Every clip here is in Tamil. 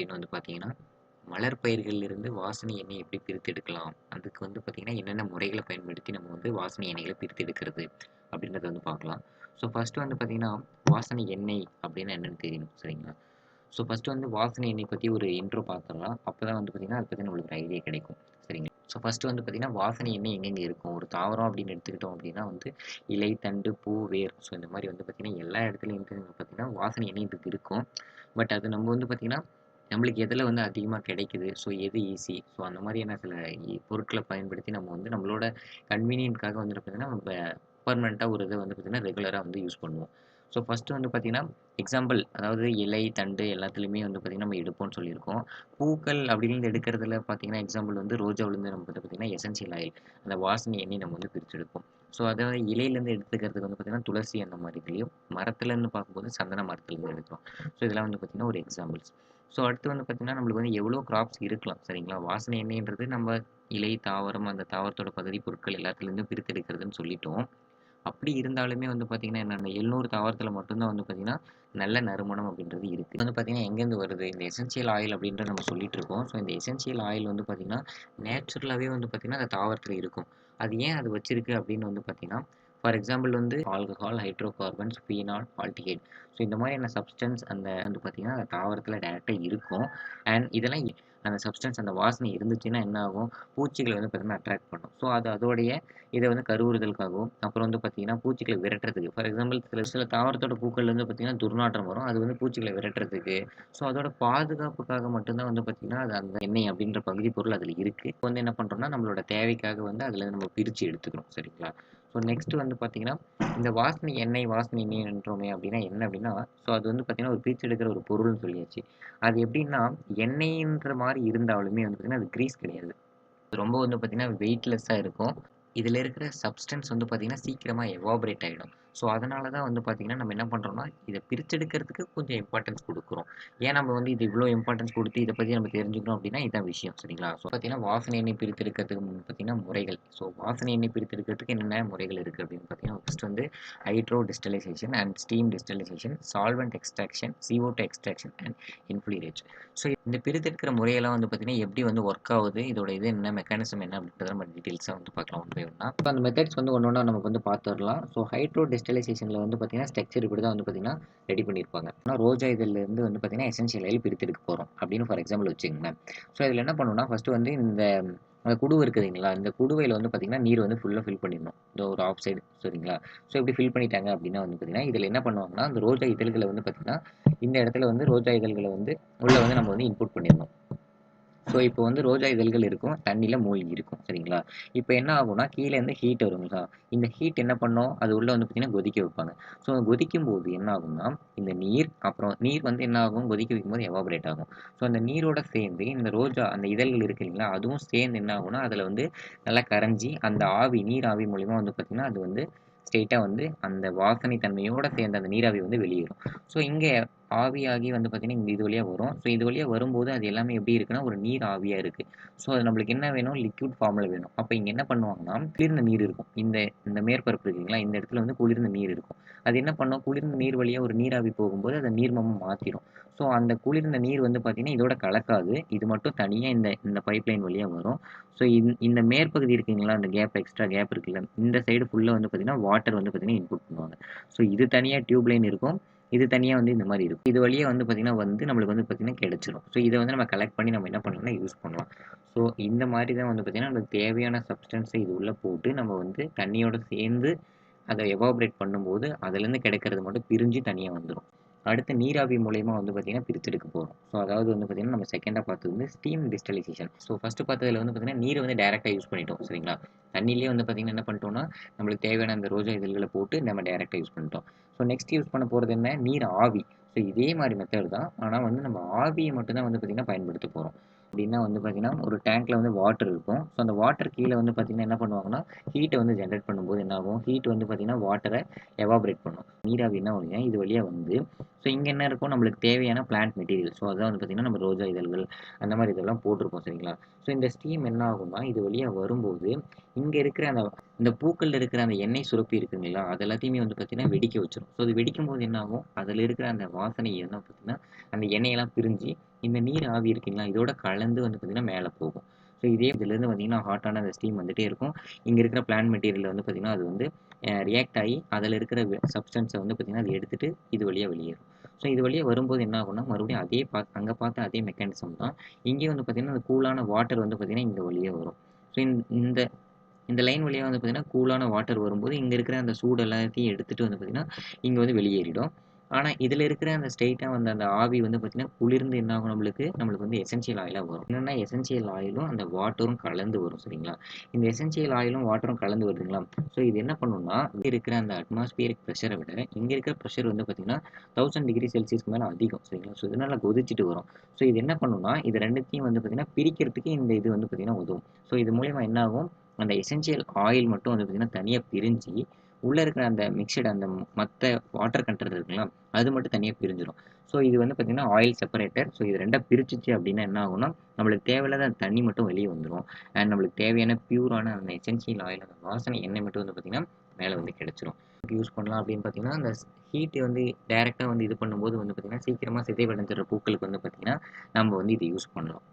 அப்படின்னு வந்து பார்த்தீங்கன்னா மலர் பயிர்களிலிருந்து வாசனை எண்ணெய் எப்படி பிரித்தெடுக்கலாம் அதுக்கு வந்து பார்த்திங்கன்னா என்னென்ன முறைகளை பயன்படுத்தி நம்ம வந்து வாசனை எண்ணெய்களை பிரித்தெடுக்கிறது அப்படின்றத வந்து பார்க்கலாம். ஸோ ஃபஸ்ட்டு வந்து பார்த்திங்கன்னா வாசனை எண்ணெய் அப்படின்னு என்னென்னு தெரியணும் சரிங்களா? ஸோ ஃபஸ்ட்டு வந்து வாசனை எண்ணெய் பற்றி ஒரு இன்ட்ரோ பார்த்துடலாம். அப்போ தான் வந்து பார்த்திங்கன்னா அதை பற்றி நம்மளுக்கு ஒரு ஐடியா கிடைக்கும் சரிங்களா? ஸோ ஃபஸ்ட்டு வந்து பார்த்திங்கன்னா வாசனை எண்ணெய் எங்கெங்கே இருக்கும்? ஒரு தாவரம் அப்படின்னு எடுத்துக்கிட்டோம் அப்படின்னா வந்து இலை தண்டு பூ வேர். ஸோ இந்த மாதிரி வந்து பார்த்திங்கன்னா எல்லா இடத்துலையும் வந்து பார்த்திங்கன்னா வாசனை எண்ணெய் இதுக்கு இருக்கும். பட் அது நம்ம வந்து பார்த்திங்கன்னா நம்மளுக்கு எதில் வந்து அதிகமாக கிடைக்குது? ஸோ எது ஈஸி ஸோ அந்த மாதிரியான சில பொருட்களை பயன்படுத்தி நம்ம வந்து நம்மளோட கன்வீனியன்ட்காக வந்து பார்த்திங்கன்னா நம்ம பர்மனெண்ட்டாக ஒரு இதை வந்து பார்த்திங்கன்னா ரெகுலராக வந்து யூஸ் பண்ணுவோம். ஸோ ஃபஸ்ட்டு வந்து பார்த்திங்கன்னா எக்ஸாம்பிள் அதாவது இலை தண்டு எல்லாத்துலேயுமே வந்து பார்த்திங்கன்னா நம்ம எடுப்போம்னு சொல்லியிருக்கோம். பூக்கள் அப்படின்னு எடுக்கிறதுல பார்த்திங்கன்னா எக்ஸாம்பிள் வந்து ரோஜாவிலேருந்து நம்ம வந்து பார்த்திங்கன்னா எசென்சியல் ஆயில் அந்த வாசனை எண்ணெய் நம்ம வந்து பிரித்து எடுப்போம். ஸோ அதாவது இலையிலேருந்து எடுத்துக்கிறதுக்கு வந்து பார்த்திங்கன்னா துளசி அந்த மாதிரி இதுலேயும் மரத்துலேருந்து பார்க்கும்போது சந்தன மரத்துலேருந்து எடுக்கிறோம். ஸோ இதெல்லாம் வந்து பார்த்திங்கன்னா ஒரு எக்ஸாம்பிள்ஸ் ஸோ அடுத்து வந்து பார்த்திங்கன்னா நம்மளுக்கு வந்து எவ்வளோ கிராப்ஸ் இருக்கலாம் சரிங்களா? வாசனை எண்ணெய்ன்றது நம்ம இலை தாவரம் அந்த தாவரத்தோட பகுதி பொருட்கள் எல்லாத்துலேருந்தும் பிரித்தெடுக்கிறதுன்னு சொல்லிட்டோம். அப்படி இருந்தாலுமே வந்து பார்த்திங்கன்னா என்னென்ன எழுநூறு தாவரத்தில் மட்டும்தான் வந்து பார்த்திங்கன்னா நல்ல நறுமணம் அப்படின்றது இருக்குது வந்து பார்த்திங்கன்னா எங்கேருந்து வருது? இந்த எசென்சியல் ஆயில் அப்படின்றத நம்ம சொல்லிட்டு இருக்கோம். ஸோ இந்த எசென்சியல் ஆயில் வந்து பார்த்திங்கன்னா நேச்சுரலாகவே வந்து பார்த்திங்கன்னா அந்த தாவரத்தில் இருக்கும். அது ஏன் அது வச்சிருக்கு அப்படின்னு வந்து பார்த்திங்கன்னா ஃபார் எக்ஸாம்பிள் வந்து alcohol hydrocarbons phenol aldehyde so இந்த மாதிரியான சப்ஸ்டன்ஸ் அந்த வந்து பார்த்திங்கன்னா அந்த தாவரத்தில் டேரெக்டாக இருக்கும். அண்ட் இதெல்லாம் அந்த சப்ஸ்டன்ஸ் அந்த வாசனை இருந்துச்சுன்னா என்ன ஆகும்? பூச்சிகளை வந்து பார்த்திங்கன்னா அட்ராக்ட் பண்ணும். ஸோ அது அதோடைய இதை வந்து கருவுறுதலுக்காகவும் அப்புறம் வந்து பார்த்திங்கன்னா பூச்சிகளை விரட்டுறதுக்கு. ஃபார் எக்ஸாம்பிள் சில சில தாவரத்தோட பூக்கள் வந்து பார்த்திங்கன்னா துர்நாற்றம் வரும். அது வந்து பூச்சிகளை விரட்டுறதுக்கு. ஸோ அதோட பாதுகாப்புக்காக மட்டும்தான் வந்து பார்த்திங்கன்னா அது அந்த எண்ணெய் அப்படின்ற பகுதி பொருள் அதில் இருக்குது இப்போ வந்து என்ன பண்ணுறோம்னா நம்மளோட தேவைக்காக வந்து அதில் நம்ம பிரித்து எடுத்துக்கிறோம் சரிங்களா? ஸோ நெக்ஸ்ட் வந்து பார்த்தீங்கன்னா இந்த வாசனை எண்ணெய் வாசனை நீன்றோமே அப்படின்னா என்ன அப்படின்னா ஸோ அது வந்து பார்த்தீங்கன்னா ஒரு பிரித்து எடுக்கிற ஒரு பொருள்னு சொல்லியாச்சு. அது எப்படின்னா எண்ணெய்ன்ற மாதிரி இருந்தாலுமே வந்து பார்த்தீங்கன்னா அது கிரீஸ் கிடையாது. ரொம்ப வந்து பார்த்தீங்கன்னா வெயிட்லெஸ்ஸாக இருக்கும். இதில் இருக்கிற சப்ஸ்டன்ஸ் வந்து பார்த்திங்கன்னா சீக்கிரமாக எவாபரேட் ஆகிடும் ஸோ அதனால தான் வந்து பார்த்திங்கன்னா நம்ம என்ன பண்ணுறோம்னா இதை பிரிச்செடுக்கிறதுக்கு கொஞ்சம் இம்பார்ட்டன்ஸ் கொடுக்குறோம். ஏன் நம்ம வந்து இது இவ்வளோ இம்பார்ட்டன்ஸ் கொடுத்து இதை பற்றி நம்ம தெரிஞ்சுக்கணும் அப்படின்னா இதான் விஷயம். சரிங்களா? ஸோ பார்த்தீங்கன்னா வாசனை எண்ணெய் பிரித்தெடுக்கிறதுக்கு முன் பார்த்தீங்கன்னா முறைகள். ஸோ வாசனை எண்ணெய் பிரித்தெடுக்கிறதுக்கு என்னென்ன முறைகள் இருக்குது அப்படின்னு பார்த்தீங்கன்னா ஃபஸ்ட் வந்து hydro distillation and steam distillation solvent extraction CO2 extraction and enfleurage so இந்த பிரித்தெடுக்கிற முறையெல்லாம் வந்து பார்த்தீங்கன்னா எப்படி வந்து ஒர்க் ஆகுது இதோட இது என்ன மெக்கானிசம் என்ன அப்படின்றத நம்ம டீட்டெயில்ஸாக வந்து பார்க்கலாம். ஒன் பை ஒன்னா. இப்போ அந்த மெத்தட்ஸ் வந்து ஒன்று ஒன்றா நமக்கு வந்து பார்த்துடலாம். ஸோ ஹைட்ரோ கிறிஸ்டலைசேஷனில் வந்து பார்த்தீங்கன்னா ஸ்ட்ரக்சர் இப்படி தான் வந்து பார்த்தீங்கன்னா ரெடி பண்ணியிருப்பாங்க ஆனால் ரோஜா இதிலேருந்து வந்து பார்த்திங்கன்னா எசென்ஷியல் ஆயில் பிரித்தெடுக்க போகிறோம் அப்படின்னு ஃபார் எக்ஸாம்பிள் வச்சுக்கோங்களேன். ஸோ இதில் என்ன பண்ணணும்னா ஃபஸ்ட்டு வந்து இந்த அந்த குடுவை இருக்குதுங்களா இந்த குடுவையில் வந்து பார்த்திங்கன்னா நீர் வந்து ஃபுல்லாக ஃபில் பண்ணிடணும். இந்த ஒரு ஆஃப் சைடு சரிங்களா? ஸோ இப்படி ஃபில் பண்ணிட்டாங்க அப்படின்னா வந்து பார்த்தீங்கன்னா இதில் என்ன பண்ணுவாங்கன்னா அந்த ரோஜா இதழ்களை வந்து பார்த்திங்கன்னா இந்த இடத்துல வந்து ரோஜா இதழ்களை வந்து உள்ளே வந்து நம்ம வந்து இன்புட் பண்ணிடணும். ஸோ இப்போ வந்து ரோஜா இதழ்கள் இருக்கும் தண்ணியில் மூழ்கி இருக்கும் சரிங்களா? இப்போ என்ன ஆகும்னா கீழே இருந்து ஹீட் வருங்களா இந்த ஹீட் என்ன பண்ணோம் அது உள்ளே வந்து பார்த்தீங்கன்னா கொதிக்க வைப்பாங்க. ஸோ கொதிக்கும் போது என்ன ஆகும்னா இந்த நீர் அப்புறம் நீர் வந்து என்ன ஆகும்? கொதிக்க வைக்கும்போது எவாபரேட் ஆகும். ஸோ அந்த நீரோட சேர்ந்து இந்த ரோஜா அந்த இதழ்கள் இருக்கு இல்லைங்களா? அதுவும் சேர்ந்து என்ன ஆகும்னா அதில் வந்து நல்லா கரைஞ்சி அந்த ஆவி நீர் ஆவி மூலிமா வந்து பார்த்திங்கன்னா அது வந்து ஸ்ட்ரெயிட்டாக வந்து அந்த வாசனை தன்மையோட சேர்ந்த அந்த நீராவி வந்து வெளியேறும். ஸோ இங்கே ஆவியாகி வந்து பார்த்திங்கன்னா இந்த இது வழியாக வரும். ஸோ இது வழியாக வரும்போது அது எல்லாமே எப்படி இருக்குன்னா ஒரு நீர் ஆவியாக இருக்குது ஸோ அது நம்மளுக்கு என்ன வேணும்? லிக்யூட் ஃபார்மில் வேணும். அப்போ இங்கே என்ன பண்ணுவாங்கன்னா குளிர்ந்த நீர் இருக்கும். இந்த இந்த மேற்பரப்பு இருக்குங்களா இந்த இடத்துல வந்து குளிர்ந்த நீர் இருக்கும். அது என்ன பண்ணோம்? குளிர்ந்த நீர் வழியாக ஒரு நீராவி போகும்போது அதை நீர்மமாக மாற்றிடும் ஸோ அந்த குளிர்ந்த நீர் வந்து பார்த்திங்கன்னா இதோட கலக்காது. இது மட்டும் தனியாக இந்த இந்த பைப்லைன் வழியாக வரும். ஸோ இந்த இந்த மேற்பகுதி இருக்குங்களா அந்த கேப் எக்ஸ்ட்ரா கேப் இருக்குல்ல இந்த சைடு ஃபுல்லாக வந்து பார்த்திங்கன்னா வாட்டர் வந்து பார்த்திங்கன்னா இன்புட் பண்ணுவாங்க. ஸோ இது தனியாக டியூப் லைன் இருக்கும். இது தனியாக வந்து இந்த மாதிரி இருக்கும். இது வழியாக வந்து பார்த்திங்கன்னா வந்து நம்மளுக்கு வந்து பார்த்திங்கன்னா கிடைச்சிரும். ஸோ இதை வந்து நம்ம கலெக்ட் பண்ணி நம்ம என்ன பண்ணலாம்னா யூஸ் பண்ணலாம். ஸோ இந்த மாதிரி தான் வந்து பார்த்திங்கன்னா நமக்கு தேவையான சப்ஸ்டன்ஸை இது உள்ளே போட்டு நம்ம வந்து தண்ணியோட சேர்ந்து அதை எவாபரேட் பண்ணும்போது அதுலேருந்து கிடைக்கிறது மட்டும் பிரிஞ்சு தனியாக வந்துடும் அடுத்து நீராவி மூலயமா வந்து பார்த்திங்கன்னா பிரித்தெடுக்க போகிறோம் ஸோ அதாவது வந்து பார்த்திங்கன்னா நம்ம செகண்டாக பார்த்தது வந்து ஸ்டீம் டிஸ்டலைசேஷன் ஸோ ஃபஸ்ட்டு பார்த்ததுல வந்து பார்த்திங்கன்னா நீரை வந்து டேரெக்டாக யூஸ் பண்ணிட்டோம் சரிங்களா? தண்ணியிலே வந்து பார்த்திங்கன்னா என்ன பண்ணிட்டோம்னா நம்மளுக்கு தேவையான அந்த ரோஜா இதழ்களை போட்டு நம்ம டேரெக்டாக யூஸ் பண்ணிட்டோம். ஸோ நெக்ஸ்ட் யூஸ் பண்ண போகிறது என்ன? நீர் ஆவி. ஸோ இதே மாதிரி மெத்தட் தான். ஆனால் வந்து நம்ம ஆவியை மட்டும்தான் வந்து பார்த்திங்கன்னா பயன்படுத்த போகிறோம் அப்படின்னா வந்து பார்த்திங்கன்னா ஒரு டேங்க்கில் வந்து வாட்டர் இருக்கும். ஸோ அந்த வாட்டர் கீழே வந்து பார்த்திங்கன்னா என்ன பண்ணுவாங்கன்னா ஹீட்டை வந்து ஜென்ரேட் பண்ணும்போது என்ன ஆகும்? ஹீட் வந்து பார்த்திங்கன்னா வாட்டரை எவாபரேட் பண்ணும். நீராவி என்ன இது வழியாக வந்து. ஸோ இங்கே என்ன இருக்கும்? நம்மளுக்கு தேவையான பிளான்ட் மெட்டீரியல் ஸோ அதான் வந்து பார்த்திங்கன்னா நம்ம ரோஜா இதழ்கள் அந்த மாதிரி இதெல்லாம் போட்டிருப்போம் சரிங்களா? ஸோ இந்த ஸ்டீம் என்ன ஆகும்னா இது வழியாக வரும்போது இங்கே இருக்கிற அந்த இந்த பூக்களில் இருக்கிற அந்த எண்ணெய் சுரப்பி இருக்குங்களா? அது எல்லாத்தையுமே வந்து பார்த்திங்கன்னா வெடிக்க வச்சிரும். ஸோ அது வெடிக்கும் போது என்ன ஆகும்? அதில் இருக்கிற அந்த வாசனை என்ன பார்த்திங்கன்னா அந்த எண்ணெயெல்லாம் பிரிஞ்சு இந்த நீர் ஆவி இருக்குங்களா இதோட கலந்து வந்து பார்த்திங்கன்னா மேலே போகும். ஸோ இதே இதுலேருந்து பார்த்தீங்கன்னா ஹாட்டான அந்த ஸ்டீம் வந்துட்டே இருக்கும். இங்கே இருக்கிற பிளான் மெட்டீரியல் வந்து பார்த்திங்கன்னா அது வந்து ரியாக்ட் ஆகி அதில் இருக்கிற சப்ஸ்டன்ஸை வந்து பார்த்திங்கன்னா அது எடுத்துகிட்டு இது வழியாக வெளியேறும். ஸோ இது வழியாக வரும்போது என்ன ஆகும்னா மறுபடியும் அதே பா அங்கே பார்த்த அதே மெக்கானிசம் தான் இங்கே வந்து பார்த்திங்கன்னா அந்த கூலான வாட்டர் வந்து பார்த்திங்கன்னா இங்கே வழியாக வரும். ஸோ இந்த இந்த லைன் வழியாக வந்து பார்த்திங்கன்னா கூலான வாட்டர் வரும்போது இங்கே இருக்கிற அந்த சூடு எல்லாத்தையும் எடுத்துகிட்டு வந்து பார்த்திங்கன்னா இங்கே வந்து வெளியேறிடும். ஆனால் இதில் இருக்கிற அந்த ஸ்ட்ரெயிட்டாக வந்து அந்த ஆவி வந்து பார்த்திங்கன்னா குளிர்ந்து என்ன ஆகும் நம்மளுக்கு? நம்மளுக்கு வந்து எசென்சியல் ஆயிலாக வரும். என்னென்னா எசென்சியல் ஆயிலும் அந்த வாட்டரும் கலந்து வரும் சரிங்களா? இந்த எசென்சியல் ஆயிலும் வாட்டரும் கலந்து வருதுங்களா ஸோ இது என்ன பண்ணுன்னா இங்கே இருக்கிற அந்த அட்மாஸ்பியரிக் ப்ரெஷரை விட இங்கே இருக்கிற ப்ரெஷர் வந்து பார்த்திங்கன்னா தௌசண்ட் டிகிரி செல்சியஸ்க்கு மேலே அதிகம் சரிங்களா? ஸோ இதனால் கொதிச்சுட்டு வரும். ஸோ இது என்ன பண்ணுன்னா இது ரெண்டுத்தையும் வந்து பார்த்திங்கன்னா பிரிக்கிறதுக்கு இந்த இது வந்து பார்த்திங்கன்னா உதவும். ஸோ இது மூலயமா என்ன ஆகும்? அந்த எசென்சியல் ஆயில் மட்டும் வந்து பார்த்திங்கன்னா தனியாக பிரிஞ்சு உள்ளே இருக்கிற அந்த மிக்சடு அந்த மற்ற வாட்டர் கண்டென்ட் இருக்குங்களா அது மட்டும் தனியாக பிரிஞ்சிடும் ஸோ இது வந்து பார்த்திங்கன்னா ஆயில் செப்பரேட்டர் ஸோ இது ரெண்டாக பிரிச்சிச்சு அப்படின்னா என்ன ஆகும்னா நம்மளுக்கு தேவையில்லாத அந்த தண்ணி மட்டும் வெளியே வந்துடும் அண்ட் நம்மளுக்கு தேவையான பியூரான அந்த எசென்சியல் ஆயில் அந்த வாசனை எண்ணெய் மட்டும் வந்து பார்த்திங்கன்னா மேலே வந்து கிடச்சிரும். யூஸ் பண்ணலாம் அப்படின்னு பார்த்தீங்கன்னா அந்த ஹீட் வந்து டைரெக்டாக வந்து இது பண்ணும்போது வந்து பார்த்திங்கன்னா சீக்கிரமாக சிதைவடைஞ்சிற பூக்களுக்கு வந்து பார்த்திங்கன்னா நம்ம வந்து இதை யூஸ் பண்ணலாம்.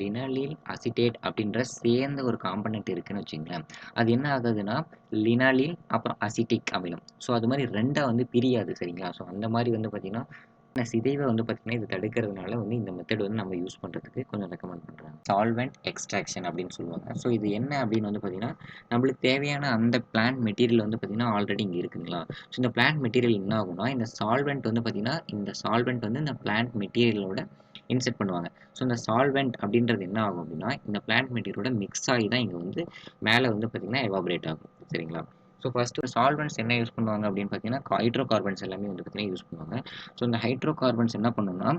லினலில் அசிட்டேட் அப்படின்ற சேர்ந்த ஒரு காம்பனண்ட் இருக்குன்னு வச்சுங்களேன். அது என்ன ஆகுதுன்னா லினலில் அப்புறம் அசிட்டிக் அமிலம். ஸோ அது மாதிரி ரெண்டாக வந்து பிரியாது சரிங்களா? ஸோ அந்த மாதிரி வந்து பார்த்திங்கன்னா சிதைவை வந்து பார்த்திங்கன்னா இது தடுக்கிறதுனால வந்து இந்த மெத்தட் வந்து நம்ம யூஸ் பண்ணுறதுக்கு கொஞ்சம் ரெக்கமெண்ட் பண்ணுறாங்க சால்வெண்ட் எக்ஸ்ட்ராக்ஷன் அப்படின்னு சொல்லுவாங்க. ஸோ இது என்ன அப்படின்னு வந்து பார்த்திங்கன்னா நம்மளுக்கு தேவையான அந்த பிளான்ட் மெட்டீரியல் வந்து பார்த்திங்கன்னா ஆல்ரெடி இங்கே இருக்குங்களா? ஸோ இந்த பிளான்ட் மெட்டீரியல் என்ன ஆகும்னா இந்த சால்வெண்ட் வந்து பார்த்திங்கன்னா இந்த சால்வெண்ட் வந்து இந்த பிளான்ட் மெட்டீரியலோட இன்செர்ட் பண்ணுவாங்க. ஸோ இந்த சால்வெண்ட் அப்படின்றது என்ன ஆகும் அப்படின்னா இந்த பிளான்ட் மெட்டீரியலோட மிக்ஸ் ஆகி தான் இங்கே வந்து மேலே வந்து பார்த்திங்கன்னா எவாபரேட் ஆகும். சரிங்களா? ஸோ ஃபஸ்ட்டு சால்வெண்ட்ஸ் என்ன யூஸ் பண்ணுவாங்க அப்படின்னு பார்த்தீங்கன்னா ஹைட்ரோ கார்பன்ஸ் எல்லாமே வந்து பார்த்திங்கன்னா யூஸ் பண்ணுவாங்க. ஸோ இந்த ஹைட்ரோ கார்பன்ஸ் என்ன பண்ணுன்னா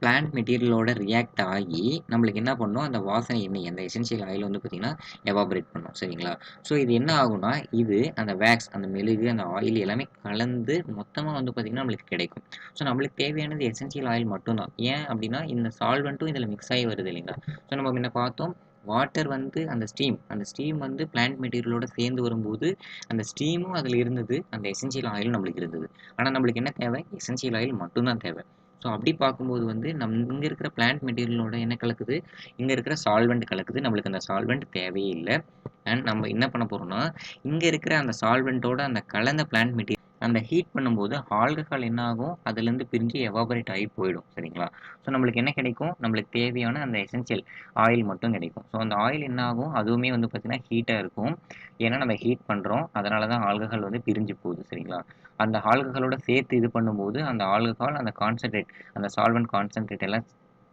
பிளான்ட் மெட்டீரியலோட ரியாக்ட் ஆகி நம்மளுக்கு என்ன பண்ணும்? அந்த வாசனை எண்ணெய் அந்த எசென்சியல் ஆயில் வந்து பார்த்திங்கன்னா எவாபரேட் பண்ணும். சரிங்களா? ஸோ இது என்ன ஆகும்னா இது அந்த வேக்ஸ் அந்த மெழுகு அந்த ஆயில் எல்லாமே கலந்து மொத்தமாக வந்து பார்த்திங்கன்னா நம்மளுக்கு கிடைக்கும். ஸோ நம்மளுக்கு தேவையானது எசென்சியல் ஆயில் மட்டும்தான். ஏன் அப்படின்னா இந்த சால்வெண்ட்டும் இதில் மிக்ஸ் ஆகி வருது இல்லைங்களா? ஸோ நம்ம முன்ன பார்த்தோம் வாட்டர் வந்து அந்த ஸ்டீம் அந்த ஸ்டீம் வந்து பிளான்ட் மெட்டீரியலோட சேர்ந்து வரும்போது அந்த ஸ்டீமும் அதில் இருந்தது அந்த எசென்சியல் ஆயிலும் நம்மளுக்கு இருந்தது. ஆனால் நம்மளுக்கு என்ன தேவை? எசென்சியல் ஆயில் மட்டும்தான் தேவை. ஸோ அப்படி பார்க்கும்போது வந்து நம் இங்கே இருக்கிற பிளான்ட் மெட்டீரியலோட என்ன கலக்குது? இங்கே இருக்கிற சால்வெண்ட் கலக்குது. நம்மளுக்கு அந்த சால்வெண்ட் தேவையே இல்லை. அண்ட் நம்ம என்ன பண்ண போகிறோம்னா இங்கே இருக்கிற அந்த சால்வெண்ட்டோட அந்த கலந்த பிளான்ட் மெட்டீரியல் அந்த ஹீட் பண்ணும்போது ஆல்கஹால் என்ன ஆகும் அதுலேருந்து பிரிஞ்சு எவாபரேட் ஆகி போயிடும் சரிங்களா? ஸோ நம்மளுக்கு என்ன கிடைக்கும்? நம்மளுக்கு தேவையான அந்த எசென்சியல் ஆயில் மட்டும் கிடைக்கும். ஸோ அந்த ஆயில் என்ன ஆகும் அதுவுமே வந்து பார்த்திங்கன்னா ஹீட்டாக இருக்கும். ஏன்னா நம்ம ஹீட் பண்ணுறோம் அதனால தான் ஆல்கஹால் வந்து பிரிஞ்சு போகுது சரிங்களா? அந்த ஆல்கஹாலோட சேர்த்து இது பண்ணும்போது அந்த ஆல்கஹால் அந்த கான்சன்ட்ரேட் அந்த சால்வெண்ட் கான்சன்ட்ரேட் எல்லாம்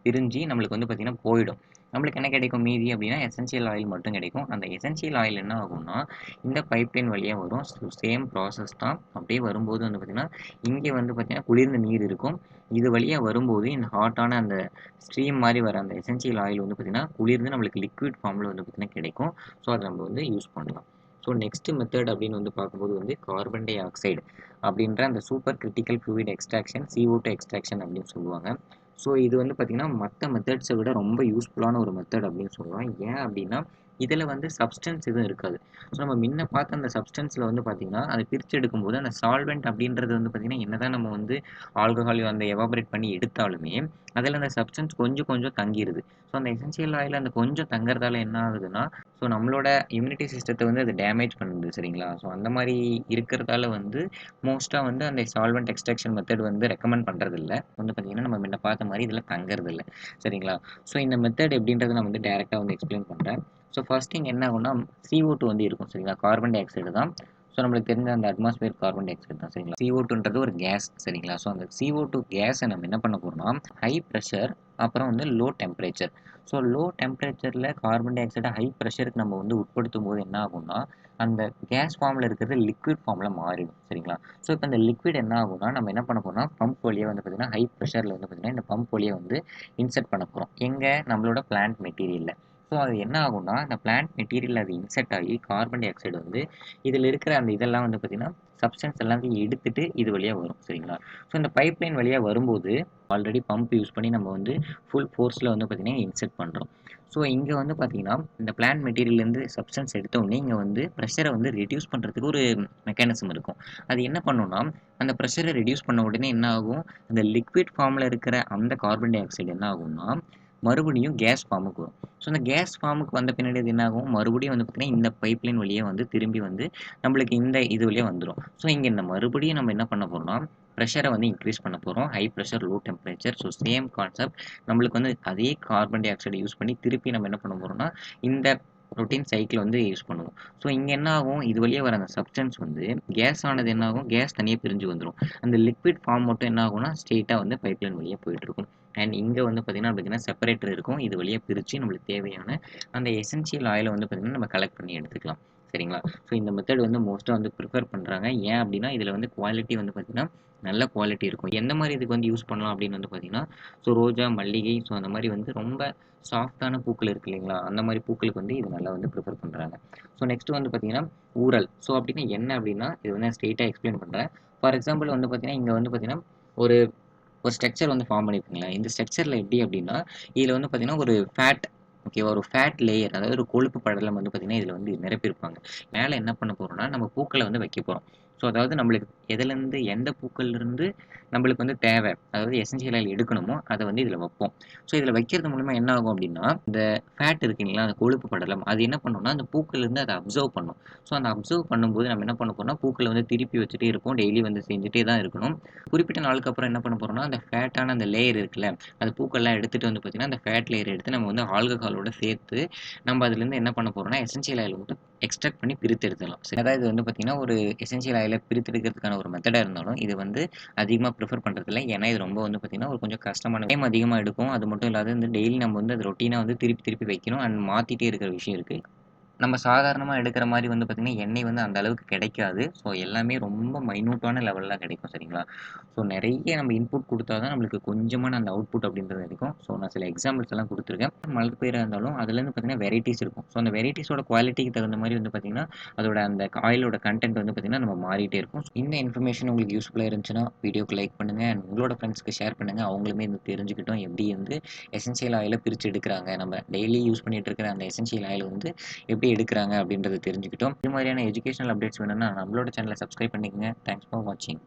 பிரிஞ்சு நம்மளுக்கு வந்து பார்த்திங்கன்னா போயிடும். நம்மளுக்கு என்ன கிடைக்கும்? மீதி அப்படின்னா எசென்சியல் ஆயில் மட்டும் கிடைக்கும். அந்த எசென்சியல் ஆயில் என்ன ஆகும்னா இந்த பைப்லைன் வழியாக வரும். சேம் ப்ராசஸ் தான். அப்படியே வரும்போது வந்து பார்த்திங்கன்னா இங்கே வந்து பார்த்திங்கன்னா குளிர்ந்த நீர் இருக்கும். இது வழியாக வரும்போது இந்த ஹாட்டான அந்த ஸ்ட்ரீம் மாதிரி வர அந்த எசென்சியல் ஆயில் வந்து பார்த்திங்கன்னா குளிர்ந்து நம்மளுக்கு லிக்விட் ஃபார்மில் வந்து பார்த்திங்கன்னா கிடைக்கும். ஸோ அதை நம்ம வந்து யூஸ் பண்ணலாம். ஸோ நெக்ஸ்ட் மெத்தட் அப்படின்னு வந்து பார்க்கும்போது வந்து கார்பன் டை ஆக்சைடு அப்படின்ற அந்த super critical fluid extraction C O two extraction அப்படின்னு சொல்லுவாங்க. ஸோ இது வந்து பார்த்திங்கன்னா மற்ற மெத்தட்ஸை விட ரொம்ப யூஸ்ஃபுல்லான ஒரு மெத்தட் அப்படின்னு சொல்லலாம் ஏன் அப்படின்னா இதில் வந்து சப்ஸ்டன்ஸ் எதுவும் இருக்காது. ஸோ நம்ம முன்ன பார்த்த அந்த சப்ஸ்டன்ஸில் வந்து பார்த்திங்கன்னா அதை பிரித்து எடுக்கும்போது அந்த சால்வெண்ட் அப்படின்றது வந்து பார்த்திங்கன்னா என்ன தான் நம்ம வந்து ஆல்கஹால் அந்த எவாபரேட் பண்ணி எடுத்தாலுமே அதில் அந்த சப்ஸ்டன்ஸ் கொஞ்சம் கொஞ்சம் தங்கிடுது ஸோ அந்த எசென்சியல் ஆயில் அந்த கொஞ்சம் தங்குறதால என்ன ஆகுதுன்னா ஸோ நம்மளோட இம்யூனிட்டி சிஸ்டத்தை வந்து அது டேமேஜ் பண்ணுது சரிங்களா? ஸோ அந்த மாதிரி இருக்கிறதால வந்து மோஸ்ட்டாக வந்து அந்த சால்வெண்ட் எக்ஸ்ட்ராக்ஷன் மெத்தட் வந்து ரெக்கமெண்ட் பண்ணுறதில்ல வந்து பார்த்திங்கன்னா நம்ம முன்ன பார்த்த மாதிரி இதில் தங்குறதில்ல சரிங்களா? ஸோ இந்த மெத்தட் எப்படின்றத நான் வந்து டேரெக்டாக வந்து எக்ஸ்பிளைன் பண்ணுறேன் ஸோ ஃபர்ஸ்ட் இங்கே என்ன ஆகும்னா சிஓ டூ வந்து இருக்கும் சரிங்களா? கார்பன் டை ஆக்சைடு தான். ஸோ நம்மளுக்கு தெரிஞ்ச அந்த அட்மாஸ்பியர் கார்பன் டை ஆக்சைடு தான் சரிங்களா? சிஓ டூன்றது ஒரு கேஸ் சரிங்களா? ஸோ அந்த சிஓ டூ கேஸை நம்ம என்ன பண்ண போகிறோம்னா ஹை ப்ரெஷர் அப்புறம் வந்து லோ டெம்பரேச்சர் ஸோ லோ டெம்பரேச்சரில் கார்பன் டை ஆக்சைடை ஹை ப்ரெஷருக்கு நம்ம வந்து உட்படுத்தும் போது என்ன ஆகும்னா அந்த கேஸ் ஃபார்மில் இருக்கிறது லிக்விட் ஃபார்மில் மாறிடும் சரிங்களா? ஸோ இப்போ இந்த லிக்விட் என்ன ஆகும்னா நம்ம என்ன பண்ண போகிறோம்னா பம்ப் வழியாக வந்து பார்த்திங்கன்னா ஹை ப்ரெஷரில் வந்து பார்த்திங்கன்னா இந்த பம்ப் வழியாக வந்து இன்செர்ட் பண்ண போகிறோம் எங்கே? நம்மளோட பிளான்ட் மெட்டீரியலில் ஸோ அது என்ன ஆகும்னா அந்த பிளான்ட் மெட்டீரியல் அது இன்செர்ட் ஆகி கார்பன் டை ஆக்சைடு வந்து இதில் இருக்கிற அந்த இதெல்லாம் வந்து பார்த்திங்கன்னா சப்ஸ்டன்ஸ் எல்லாத்தையும் எடுத்துட்டு இது வழியாக வரும் சரிங்களா? ஸோ இந்த பைப்லைன் வழியாக வரும்போது ஆல்ரெடி பம்ப் யூஸ் பண்ணி நம்ம வந்து ஃபுல் ஃபோர்ஸில் வந்து பார்த்திங்கன்னா இன்செர்ட் பண்ணுறோம் ஸோ இங்கே வந்து பார்த்தீங்கன்னா இந்த பிளான்ட் மெட்டீரியல்லேருந்து சப்ஸ்டன்ஸ் எடுத்தோடனே இங்கே வந்து ப்ரெஷரை வந்து ரெடியூஸ் பண்ணுறதுக்கு ஒரு மெக்கானிசம் இருக்கும். அது என்ன பண்ணுன்னா அந்த ப்ரெஷரை ரெடியூஸ் பண்ண உடனே என்ன ஆகும்? அந்த லிக்விட் ஃபார்மில் இருக்கிற அந்த கார்பன் டை ஆக்சைடு என்ன ஆகும்னா மறுபடியும் கேஸ் ஃபார்முக்கு வரும். ஸோ அந்த கேஸ் ஃபார்முக்கு வந்த பின்னாடி அது என்ன ஆகும் மறுபடியும் வந்து பார்த்திங்கன்னா இந்த பைப்லைன் வழியாக வந்து திரும்பி வந்து நம்மளுக்கு இந்த இது வழியாக வந்துடும் ஸோ இங்கே இந்த மறுபடியும் நம்ம என்ன பண்ண போகிறோம்னா ப்ரெஷரை வந்து இன்க்ரீஸ் பண்ண போகிறோம் high pressure low temperature so same concept நம்மளுக்கு வந்து அதே கார்பன் டை ஆக்சைடு யூஸ் பண்ணி திருப்பி நம்ம என்ன பண்ண போகிறோம்னா இந்த ரொட்டீன் சைக்கிள் வந்து யூஸ் பண்ணுவோம் ஸோ இங்கே என்ன ஆகும்? இது வழியாக வர அந்த சப்ஸ்டன்ஸ் வந்து கேஸ் ஆனது என்ன ஆகும்? கேஸ் தனியாக பிரிஞ்சு வந்துடும் அந்த லிக்விட் ஃபார்ம் மட்டும் என்ன ஆகும்னா ஸ்ட்ரெயிட்டாக வந்து பைப்லைன் வழியாக போயிட்டுருக்கும் அண்ட் இங்கே வந்து பார்த்திங்கன்னா பார்த்தீங்கன்னா செப்பரேட்டர் இருக்கும்? இது வழியாக பிரித்து நம்மளுக்கு தேவையான அந்த எசென்ஷியல் ஆயிலை வந்து பார்த்திங்கன்னா நம்ம கலெக்ட் பண்ணி எடுத்துக்கலாம். சரிங்களா? ஸோ இந்த மெத்தட் வந்து மோஸ்ட்டாக வந்து ப்ரிஃபர் பண்ணுறாங்க ஏன் அப்படின்னா இதில் வந்து குவாலிட்டி வந்து பார்த்திங்கன்னா நல்ல குவாலிட்டி இருக்கும். எந்த மாதிரி இதுக்கு வந்து யூஸ் பண்ணலாம் அப்படின்னு வந்து பார்த்திங்கன்னா ஸோ ரோஜா மல்லிகை ஸோ அந்த மாதிரி வந்து ரொம்ப சாஃப்டான பூக்கள் இருக்கு இல்லைங்களா? அந்த மாதிரி பூக்களுக்கு வந்து இது நல்லா வந்து ப்ரிஃபர் பண்ணுறாங்க ஸோ நெக்ஸ்ட் வந்து பார்த்திங்கன்னா ஊரல் ஸோ அப்படின்னா என்ன அப்படின்னா இது வந்து ஸ்ட்ரெயிட்டாக எக்ஸ்பிளைன் பண்ணுறேன் ஃபார் எக்ஸாம்பிள் வந்து பார்த்திங்கன்னா இங்கே வந்து பார்த்திங்கன்னா ஒரு ஒரு ஸ்ட்ரக்சர் வந்து ஃபார்ம் பண்ணியிருக்கீங்களா இந்த ஸ்ட்ரக்சரில் எப்படி அப்படின்னா இதில் வந்து பார்த்திங்கன்னா ஒரு ஃபேட் ஓகேவா ஒரு ஃபேட் லேயர் அதாவது ஒரு கொழுப்பு படலம் வந்து பார்த்திங்கன்னா இதில் வந்து நிரப்பியிருப்பாங்க மேலே என்ன பண்ண போகிறோம்னா நம்ம பூக்களை வந்து வைக்க போகிறோம் ஸோ அதாவது நம்மளுக்கு எதுலேருந்து எந்த பூக்கள்லேருந்து நம்மளுக்கு வந்து தேவை? அதாவது எசென்சியல் ஆயில் எடுக்கணுமோ அதை வந்து இதில் வைப்போம். ஸோ இதில் வைக்கிறது மூலிமா என்ன ஆகும் அப்படின்னா இந்த ஃபேட் இருக்குங்களா அந்த கொழுப்பு படலம் அது என்ன பண்ணோம்னா அந்த பூக்கள்லேருந்து அதை அப்சர்வ் பண்ணும். ஸோ அந்த அப்சர்வ் பண்ணும்போது நம்ம என்ன பண்ண போகிறோம்னா பூக்களை வந்து திருப்பி வச்சுட்டே இருப்போம். டெய்லி வந்து செஞ்சுட்டே தான் இருக்கணும். குறிப்பிட்ட நாளுக்கு அப்புறம் என்ன பண்ண போகிறோம்னா அந்த ஃபேட்டான அந்த லேயர் இருக்குல்ல அந்த பூக்கள்லாம் எடுத்துகிட்டு வந்து பார்த்திங்கன்னா அந்த ஃபேட் லேயர் எடுத்து நம்ம வந்து ஆல்கஹாலோட சேர்த்து நம்ம அதுலேருந்து என்ன பண்ண போகிறோம்னா எசென்சியல் ஆயில் வந்து எக்ஸ்ட்ராக்ட் பண்ணி பிரித்து எடுத்துடலாம் அதாவது இது வந்து பார்த்திங்கன்னா ஒரு எசென்சியல் ஆயில் பிரித்து எடுக்கிறதுக்கான ஒரு மெத்தடாக இருந்தாலும் இது வந்து அதிகமாக ப்ரிஃபர் பண்ணுறதில்ல ஏன்னா இது ரொம்ப வந்து பார்த்திங்கன்னா ஒரு கொஞ்சம் கஷ்டமான டைம் அதிகமாக எடுக்கும். அது மட்டும் இல்லாத இந்த டெய்லி நம்ம வந்து அது ரொட்டீனாக வந்து திருப்பி திருப்பி வைக்கணும். அண்ட் மாற்றிட்டே இருக்கிற விஷயம் இருக்குது நம்ம சாதாரணமாக எடுக்கிற மாதிரி வந்து பார்த்திங்கன்னா எண்ணெய் வந்து அந்த அளவுக்கு கிடைக்காது. ஸோ எல்லாமே ரொம்ப மைனூட்டான லெவலில் கிடைக்கும் சரிங்களா? ஸோ நிறைய நம்ம இன்புட் கொடுத்தா தான் நம்மளுக்கு கொஞ்சமான அந்த அவுட்புட் அப்படின்றது கிடைக்கும். ஸோ நான் சில எக்ஸாம்பிள்ஸ் எல்லாம் கொடுத்துருக்கேன். மழை பயிராக இருந்தாலும் அதுலேருந்து பார்த்திங்கன்னா வெரைட்டிஸ் இருக்கும். ஸோ அந்த வெரைட்டிஸோட குவாலிட்டிக்கு தகுந்த மாதிரி வந்து பார்த்திங்கன்னா அதோட அந்த ஆயிலோட கண்டென்ட் வந்து பார்த்திங்கன்னா நம்ம மாறிட்டே இருக்கும். இந்த இன்ஃபர்மேஷன் உங்களுக்கு யூஸ்ஃபுல்லாக இருந்துச்சுன்னா வீடியோக்கு லைக் பண்ணுங்கள் அண்ட் உங்களோட ஃப்ரெண்ட்ஸ்க்கு ஷேர் பண்ணுங்கள் அவங்களுமே வந்து தெரிஞ்சுக்கிட்டோம். எப்படி வந்து எசென்சியல் ஆயிலை பிரித்து எடுக்கிறாங்க. நம்ம டெய்லி யூஸ் பண்ணிட்டு இருக்கிற அந்த எசென்சியல் ஆயில் வந்து எப்படி எடுக்கிறாங்க அப்படின்றத தெரிஞ்சுக்கிட்டோம். இது மாதிரியான எஜுகேஷனல் அப்டேட்ஸ் வேணும்னா நம்மளோட சேனலை சப்ஸ்கிரைப் பண்ணிக்கங்க. தேங்க்ஸ் ஃபார் வாட்சிங்